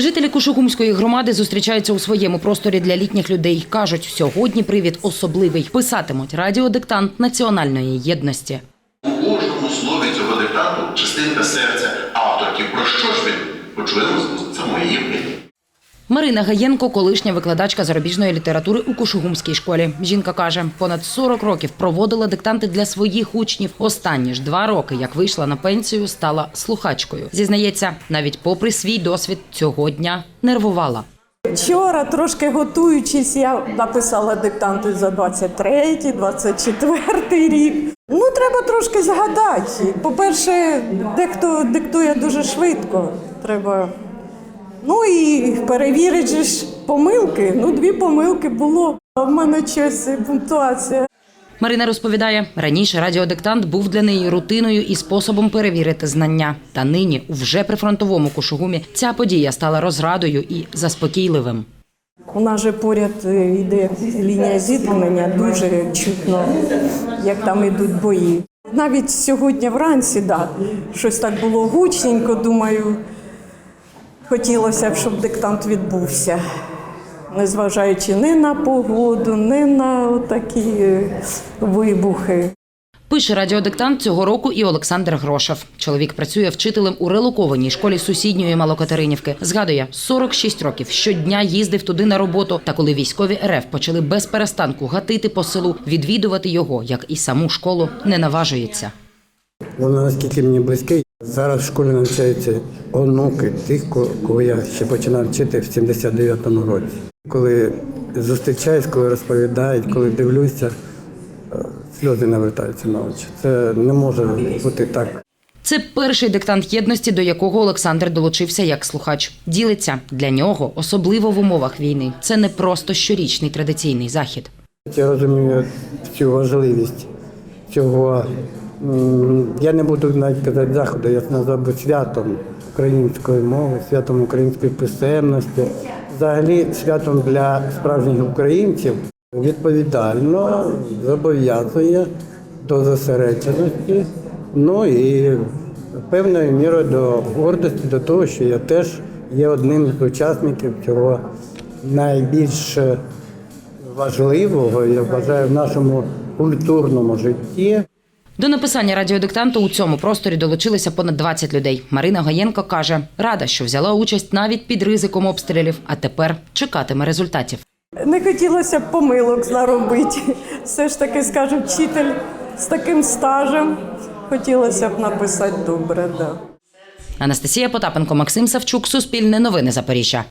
Жителі Кушугумської громади зустрічаються у своєму просторі для літніх людей. Кажуть, сьогодні привід особливий. Писатимуть радіодиктант національної єдності. У кожному слові цього диктанту частинка серця авторки. Про що ж він? Почуємо з самої Євгенії. Марина Гаєнко, колишня викладачка зарубіжної літератури у Кушугумській школі. Жінка каже, понад 40 років проводила диктанти для своїх учнів. Останні ж два роки, як вийшла на пенсію, стала слухачкою. Зізнається, навіть попри свій досвід цього дня нервувала. Вчора, трошки готуючись, я написала диктанти за 23, 24 рік. Ну, треба трошки згадати. По-перше, дехто диктує дуже швидко. Треба. Ну і перевірити же ж помилки. Ну, дві помилки було. А в мене щось пунктуація. Марина розповідає, раніше радіодиктант був для неї рутиною і способом перевірити знання. Та нині, у вже прифронтовому Кушугумі, ця подія стала розрадою і заспокійливим. У нас же поряд е, йде лінія зіткнення, дуже чутно, як там йдуть бої. Навіть сьогодні вранці, да, щось так було гучненько, думаю, хотілося б, щоб диктант відбувся, незважаючи ні на погоду, ні на такі вибухи. Пише радіодиктант цього року і Олександр Грошев. Чоловік працює вчителем у релокованій школі сусідньої Малокатеринівки. Згадує, 46 років щодня їздив туди на роботу. Та коли військові РФ почали без перестанку гатити по селу, відвідувати його, як і саму школу, не наважується. Воно наскільки мені близький. Зараз в школі навчаються онуки тих, кого я ще починав вчити в 79-му році. Коли зустрічаюсь, коли розповідають, коли дивлюся, е, сльози навертаються на очі. Це не може бути так. Це перший диктант єдності, до якого Олександр долучився як слухач. Ділиться для нього, особливо в умовах війни. Це не просто щорічний традиційний захід. Я розумію всю важливість цього. Я не буду навіть казати заходу, я назвав би святом української мови, святом української писемності, взагалі святом для справжніх українців відповідально зобов'язує до зосередженості, ну і певною мірою до гордості, до того, що я теж є одним з учасників цього найбільш важливого, я вважаю, в нашому культурному житті. До написання радіодиктанту у цьому просторі долучилися понад 20 людей. Марина Гаєнко каже, рада, що взяла участь навіть під ризиком обстрілів, а тепер чекатиме результатів. Не хотілося б помилок наробити. Все ж таки, скажу, вчитель з таким стажем. Хотілося б написати добре, да. Анастасія Потапенко, Максим Савчук, Суспільне новини Запоріжжя.